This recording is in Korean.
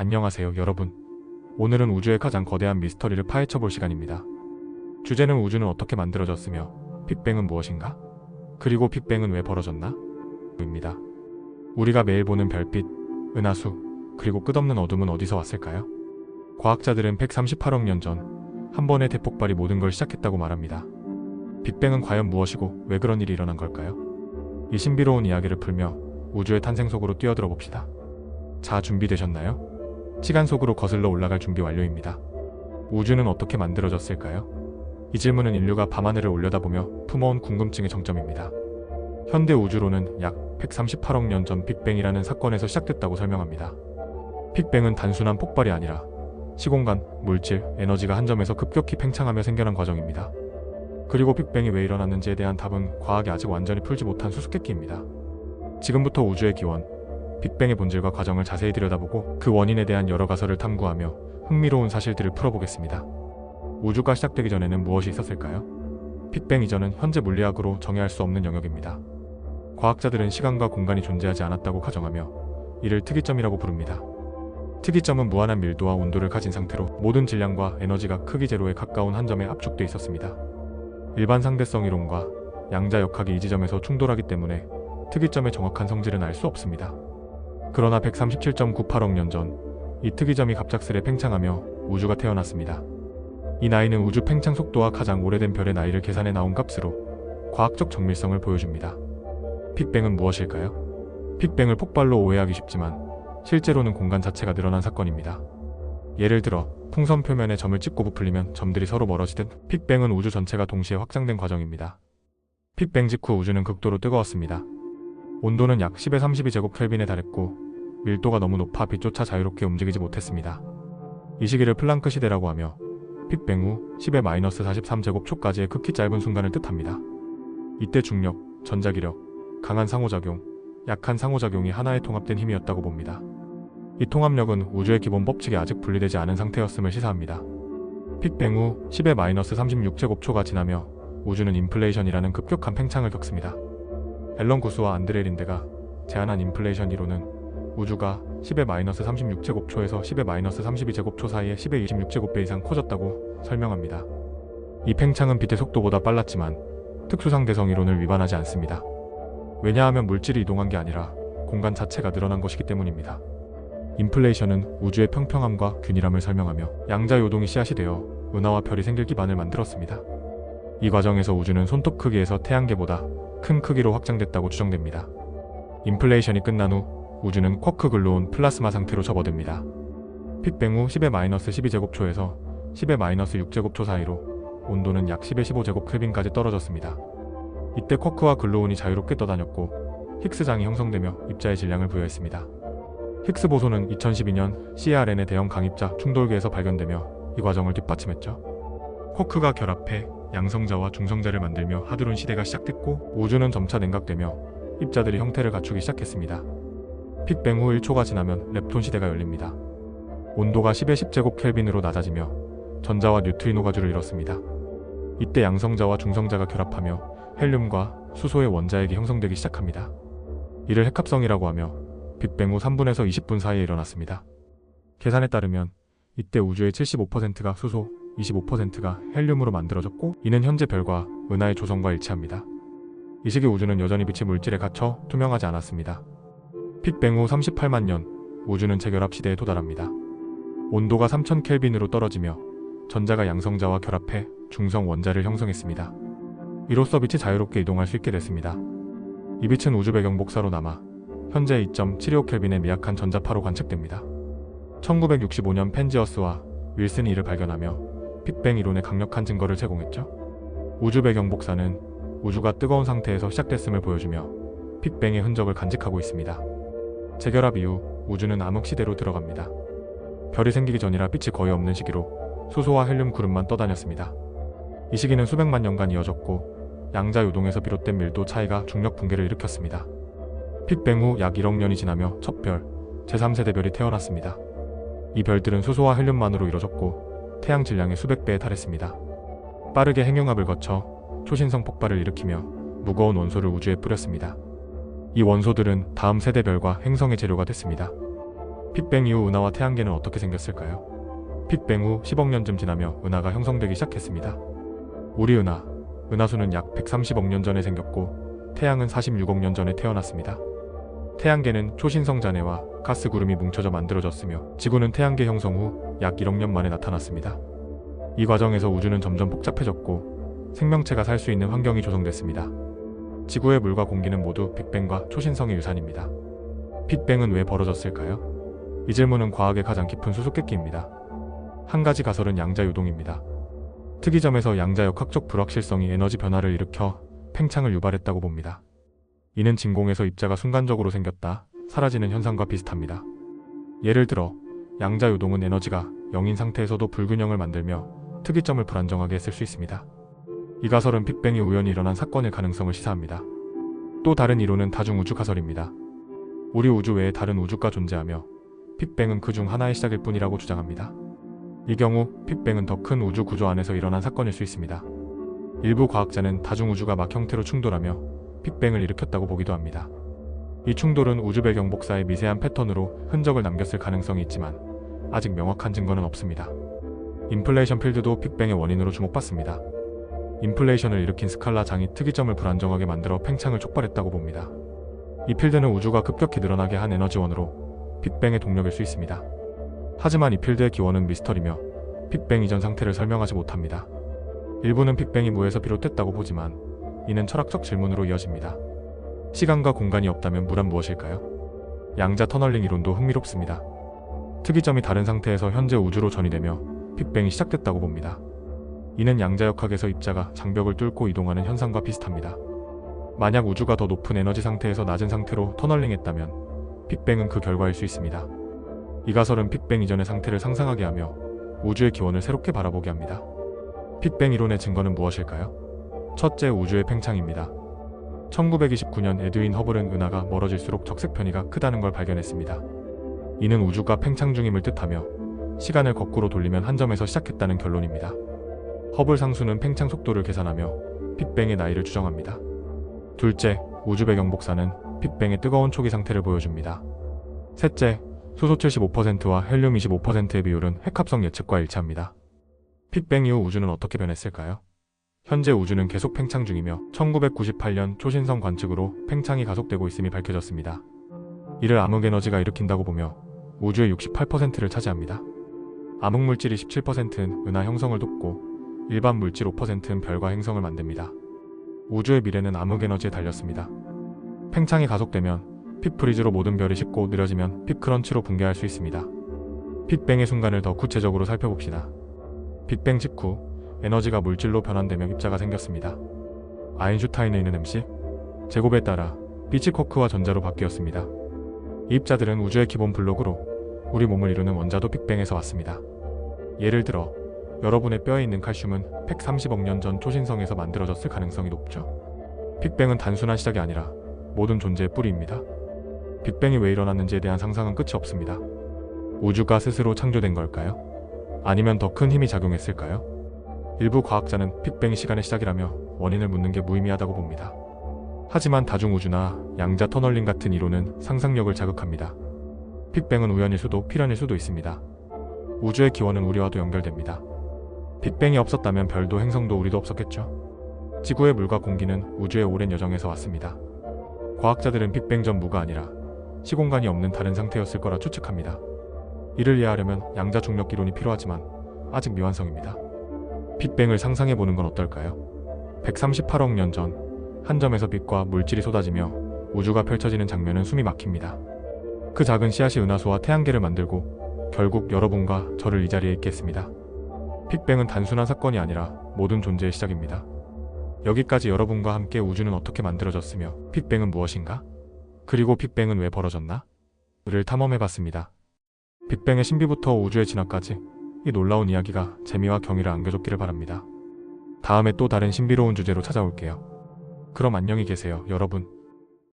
안녕하세요, 여러분. 오늘은 우주의 가장 거대한 미스터리를 파헤쳐 볼 시간입니다. 주제는 우주는 어떻게 만들어졌으며 빅뱅은 무엇인가? 그리고 빅뱅은 왜 벌어졌나? 입니다. 우리가 매일 보는 별빛, 은하수, 그리고 끝없는 어둠은 어디서 왔을까요? 과학자들은 138억 년 전 한 번의 대폭발이 모든 걸 시작했다고 말합니다. 빅뱅은 과연 무엇이고 왜 그런 일이 일어난 걸까요? 이 신비로운 이야기를 풀며 우주의 탄생 속으로 뛰어들어 봅시다. 자, 준비되셨나요? 시간 속으로 거슬러 올라갈 준비 완료입니다. 우주는 어떻게 만들어졌을까요? 이 질문은 인류가 밤하늘을 올려다보며 품어온 궁금증의 정점입니다. 현대 우주론은 약 138억 년 전 빅뱅이라는 사건에서 시작됐다고 설명합니다. 빅뱅은 단순한 폭발이 아니라 시공간, 물질, 에너지가 한 점에서 급격히 팽창하며 생겨난 과정입니다. 그리고 빅뱅이 왜 일어났는지에 대한 답은 과학이 아직 완전히 풀지 못한 수수께끼입니다. 지금부터 우주의 기원, 빅뱅의 본질과 과정을 자세히 들여다보고 그 원인에 대한 여러 가설을 탐구하며 흥미로운 사실들을 풀어보겠습니다. 우주가 시작되기 전에는 무엇이 있었을까요? 빅뱅 이전은 현재 물리학으로 정의할 수 없는 영역입니다. 과학자들은 시간과 공간이 존재하지 않았다고 가정하며 이를 특이점이라고 부릅니다. 특이점은 무한한 밀도와 온도를 가진 상태로 모든 질량과 에너지가 크기 제로에 가까운 한 점에 압축돼 있었습니다. 일반 상대성 이론과 양자 역학이 이 지점에서 충돌하기 때문에 특이점의 정확한 성질은 알 수 없습니다. 그러나 137.98억 년 전 이 특이점이 갑작스레 팽창하며 우주가 태어났습니다. 이 나이는 우주 팽창 속도와 가장 오래된 별의 나이를 계산해 나온 값으로 과학적 정밀성을 보여줍니다. 빅뱅은 무엇일까요? 빅뱅을 폭발로 오해하기 쉽지만 실제로는 공간 자체가 늘어난 사건입니다. 예를 들어 풍선 표면에 점을 찍고 부풀리면 점들이 서로 멀어지듯 빅뱅은 우주 전체가 동시에 확장된 과정입니다. 빅뱅 직후 우주는 극도로 뜨거웠습니다. 온도는 약 10에 32제곱 켈빈에 달했고 밀도가 너무 높아 빛조차 자유롭게 움직이지 못했습니다. 이 시기를 플랑크 시대라고 하며 빅뱅 후 10의 마이너스 43제곱 초까지의 극히 짧은 순간을 뜻합니다. 이때 중력, 전자기력, 강한 상호작용, 약한 상호작용이 하나의 통합된 힘이었다고 봅니다. 이 통합력은 우주의 기본 법칙이 아직 분리되지 않은 상태였음을 시사합니다. 빅뱅 후 10의 마이너스 36제곱초가 지나며 우주는 인플레이션이라는 급격한 팽창을 겪습니다. 앨런 구스와 안드레 린데가 제안한 인플레이션 이론은 우주가 10의 마이너스 36제곱초에서 10의 마이너스 32제곱초 사이에 10의 26제곱배 이상 커졌다고 설명합니다. 이 팽창은 빛의 속도보다 빨랐지만 특수상대성 이론을 위반하지 않습니다. 왜냐하면 물질이 이동한 게 아니라 공간 자체가 늘어난 것이기 때문입니다. 인플레이션은 우주의 평평함과 균일함을 설명하며 양자 요동이 씨앗이 되어 은하와 별이 생길 기반을 만들었습니다. 이 과정에서 우주는 손톱 크기에서 태양계보다 큰 크기로 확장됐다고 추정됩니다. 인플레이션이 끝난 후 우주는 쿼크 글루온 플라스마 상태로 접어듭니다. 빅뱅 후 10의 마이너스 12제곱초에서 10의 마이너스 6제곱초 사이로 온도는 약 10의 15제곱 켈빈까지 떨어졌습니다. 이때 쿼크와 글루온이 자유롭게 떠다녔고 힉스 장이 형성되며 입자의 질량을 부여했습니다. 힉스 보소는 2012년 CRN의 대형 강입자 충돌계에서 발견되며 이 과정을 뒷받침했죠. 쿼크가 결합해 양성자와 중성자를 만들며 하드론 시대가 시작됐고 우주는 점차 냉각되며 입자들이 형태를 갖추기 시작했습니다. 빅뱅 후 1초가 지나면 렙톤 시대가 열립니다. 온도가 10의 10제곱 켈빈으로 낮아지며 전자와 뉴트리노 가 주를 이뤘습니다. 이때 양성자와 중성자가 결합하며 헬륨과 수소의 원자핵이 형성되기 시작합니다. 이를 핵합성이라고 하며 빅뱅 후 3분에서 20분 사이에 일어났습니다. 계산에 따르면 이때 우주의 75%가 수소, 25%가 헬륨으로 만들어졌고 이는 현재 별과 은하의 조성과 일치합니다. 이 시기 우주는 여전히 빛의 물질에 갇혀 투명하지 않았습니다. 빅뱅 후 38만 년 우주는 재결합 시대에 도달합니다. 온도가 3000 켈빈으로 떨어지며 전자가 양성자와 결합해 중성 원자를 형성했습니다. 이로써 빛이 자유롭게 이동할 수 있게 됐습니다. 이 빛은 우주 배경 복사로 남아 현재 2.75 켈빈의 미약한 전자파로 관측됩니다. 1965년 펜지어스와 윌슨이 이를 발견하며 빅뱅 이론의 강력한 증거를 제공했죠. 우주 배경 복사는 우주가 뜨거운 상태에서 시작됐음을 보여주며 빅뱅의 흔적을 간직하고 있습니다. 재결합 이후 우주는 암흑 시대로 들어갑니다. 별이 생기기 전이라 빛이 거의 없는 시기로 수소와 헬륨 구름만 떠다녔습니다. 이 시기는 수백만 년간 이어졌고 양자 요동에서 비롯된 밀도 차이가 중력 붕괴를 일으켰습니다. 빅뱅 후 약 1억 년이 지나며 첫 별, 제3세대 별이 태어났습니다. 이 별들은 수소와 헬륨만으로 이루어졌고 태양 질량의 수백 배에 달했습니다. 빠르게 핵융합을 거쳐 초신성 폭발을 일으키며 무거운 원소를 우주에 뿌렸습니다. 이 원소들은 다음 세대 별과 행성의 재료가 됐습니다. 빅뱅 이후 은하와 태양계는 어떻게 생겼을까요? 빅뱅 후 10억 년쯤 지나며 은하가 형성되기 시작했습니다. 우리 은하, 은하수는 약 130억 년 전에 생겼고 태양은 46억 년 전에 태어났습니다. 태양계는 초신성 잔해와 가스 구름이 뭉쳐져 만들어졌으며 지구는 태양계 형성 후 약 1억 년 만에 나타났습니다. 이 과정에서 우주는 점점 복잡해졌고 생명체가 살 수 있는 환경이 조성됐습니다. 지구의 물과 공기는 모두 빅뱅과 초신성의 유산입니다. 빅뱅은 왜 벌어졌을까요? 이 질문은 과학의 가장 깊은 수수께끼입니다. 한 가지 가설은 양자 요동입니다. 특이점에서 양자 역학적 불확실성이 에너지 변화를 일으켜 팽창을 유발했다고 봅니다. 이는 진공에서 입자가 순간적으로 생겼다 사라지는 현상과 비슷합니다. 예를 들어 양자 요동은 에너지가 0인 상태에서도 불균형을 만들며 특이점을 불안정하게 했을 수 있습니다. 이 가설은 빅뱅이 우연히 일어난 사건일 가능성을 시사합니다. 또 다른 이론은 다중우주 가설입니다. 우리 우주 외에 다른 우주가 존재하며 빅뱅은 그 중 하나의 시작일 뿐이라고 주장합니다. 이 경우 빅뱅은 더 큰 우주 구조 안에서 일어난 사건일 수 있습니다. 일부 과학자는 다중우주가 막 형태로 충돌하며 빅뱅을 일으켰다고 보기도 합니다. 이 충돌은 우주 배경 복사의 미세한 패턴으로 흔적을 남겼을 가능성이 있지만 아직 명확한 증거는 없습니다. 인플레이션 필드도 빅뱅의 원인으로 주목받습니다. 인플레이션을 일으킨 스칼라 장이 특이점을 불안정하게 만들어 팽창을 촉발했다고 봅니다. 이 필드는 우주가 급격히 늘어나게 한 에너지원으로 빅뱅의 동력일 수 있습니다. 하지만 이 필드의 기원은 미스터리며 빅뱅 이전 상태를 설명하지 못합니다. 일부는 빅뱅이 무에서 비롯됐다고 보지만 이는 철학적 질문으로 이어집니다. 시간과 공간이 없다면 물은 무엇일까요? 양자 터널링 이론도 흥미롭습니다. 특이점이 다른 상태에서 현재 우주로 전이되며 빅뱅이 시작됐다고 봅니다. 이는 양자역학에서 입자가 장벽을 뚫고 이동하는 현상과 비슷합니다. 만약 우주가 더 높은 에너지 상태에서 낮은 상태로 터널링했다면 빅뱅은 그 결과일 수 있습니다. 이 가설은 빅뱅 이전의 상태를 상상하게 하며 우주의 기원을 새롭게 바라보게 합니다. 빅뱅 이론의 증거는 무엇일까요? 첫째 우주의 팽창입니다. 1929년 에드윈 허블은 은하가 멀어질수록 적색 편이가 크다는 걸 발견했습니다. 이는 우주가 팽창 중임을 뜻하며 시간을 거꾸로 돌리면 한 점에서 시작했다는 결론입니다. 허블 상수는 팽창 속도를 계산하며 빅뱅의 나이를 추정합니다. 둘째, 우주 배경 복사는 빅뱅의 뜨거운 초기 상태를 보여줍니다. 셋째, 수소 75%와 헬륨 25%의 비율은 핵합성 예측과 일치합니다. 빅뱅 이후 우주는 어떻게 변했을까요? 현재 우주는 계속 팽창 중이며 1998년 초신성 관측으로 팽창이 가속되고 있음이 밝혀졌습니다. 이를 암흑에너지가 일으킨다고 보며 우주의 68%를 차지합니다. 암흑물질이 17%는 은하 형성을 돕고 일반 물질 5%는 별과 행성을 만듭니다. 우주의 미래는 암흑에너지에 달렸습니다. 팽창이 가속되면 픽프리즈로 모든 별이 식고 느려지면 픽크런치로 붕괴할 수 있습니다. 빅뱅의 순간을 더 구체적으로 살펴봅시다. 빅뱅 직후 에너지가 물질로 변환되며 입자가 생겼습니다. 아인슈타인에 있는 MC 제곱에 따라 빛이 쿼크와 전자로 바뀌었습니다. 이 입자들은 우주의 기본 블록으로 우리 몸을 이루는 원자도 빅뱅에서 왔습니다. 예를 들어 여러분의 뼈에 있는 칼슘은 130억 년 전 초신성에서 만들어졌을 가능성이 높죠. 빅뱅은 단순한 시작이 아니라 모든 존재의 뿌리입니다. 빅뱅이 왜 일어났는지에 대한 상상은 끝이 없습니다. 우주가 스스로 창조된 걸까요? 아니면 더 큰 힘이 작용했을까요? 일부 과학자는 빅뱅 시간의 시작이라며 원인을 묻는 게 무의미하다고 봅니다. 하지만 다중우주나 양자 터널링 같은 이론은 상상력을 자극합니다. 빅뱅은 우연일 수도 필연일 수도 있습니다. 우주의 기원은 우리와도 연결됩니다. 빅뱅이 없었다면 별도 행성도 우리도 없었겠죠. 지구의 물과 공기는 우주의 오랜 여정에서 왔습니다. 과학자들은 빅뱅 전 무가 아니라 시공간이 없는 다른 상태였을 거라 추측합니다. 이를 이해하려면 양자 중력 이론이 필요하지만 아직 미완성입니다. 빅뱅을 상상해 보는 건 어떨까요? 138억 년 전 한 점에서 빛과 물질이 쏟아지며 우주가 펼쳐지는 장면은 숨이 막힙니다. 그 작은 씨앗이 은하수와 태양계를 만들고 결국 여러분과 저를 이 자리에 있게 했습니다. 빅뱅은 단순한 사건이 아니라 모든 존재의 시작입니다. 여기까지 여러분과 함께 우주는 어떻게 만들어졌으며 빅뱅은 무엇인가? 그리고 빅뱅은 왜 벌어졌나? 를 탐험해봤습니다. 빅뱅의 신비부터 우주의 진화까지 이 놀라운 이야기가 재미와 경의를 안겨줬기를 바랍니다. 다음에 또 다른 신비로운 주제로 찾아올게요. 그럼 안녕히 계세요, 여러분.